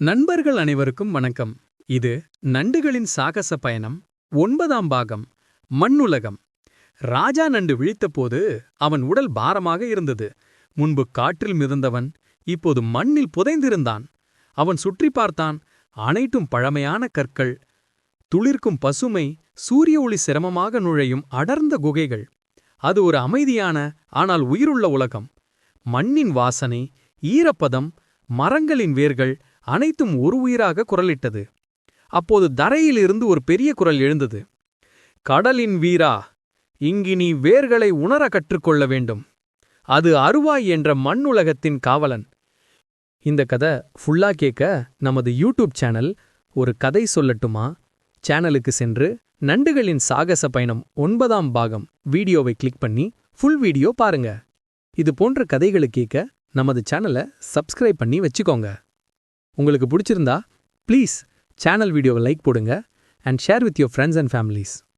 நண்பர்கள் அனைவருக்கும் வணக்கம். இது நண்டுகளின் சாகச பயணம் ஒன்பதாம் பாகம் மண்ணுலகம். ராஜா நண்டு விழித்தபோது அவன் உடல் பாரமாக இருந்தது. முன்பு காற்றில் மிதந்தவன் இப்போது மண்ணில் புதைந்திருந்தான். அவன் சுற்றி பார்த்தான் அனைத்தும் பழமையான கற்கள். துளிர்க்கும் பசுமை சூரிய ஒளி சிரமமாக நுழையும் அடர்ந்த குகைகள். அது ஒரு அமைதியான ஆனால் உயிருள்ள உலகம். மண்ணின் வாசனை ஈரப்பதம் மரங்களின் வேர்கள் அனைத்தும் ஒரு உயிராக குரலிட்டது. அப்போது தரையிலிருந்து ஒரு பெரிய குரல் எழுந்தது. கடலின் வீரா இங்கி நீ வேர்களை உணர கற்றுக்கொள்ள வேண்டும். அது அருவாய் என்ற மண்ணுலகத்தின் காவலன். இந்த கதை ஃபுல்லா கேட்க நமது யூடியூப் சேனல் ஒரு கதை சொல்லட்டுமா? சேனலுக்கு சென்று நண்டுகளின் சாகச பயணம் ஒன்பதாம் பாகம் வீடியோவை கிளிக் பண்ணி ஃபுல் வீடியோ பாருங்க. இது போன்ற கதைகளை கேட்க நமது சேனலை சப்ஸ்கிரைப் பண்ணி வச்சுக்கோங்க. உங்களுக்கு பிடிச்சிருந்தா ப்ளீஸ் சேனல் வீடியோவை லைக் போடுங்க and share with your friends and families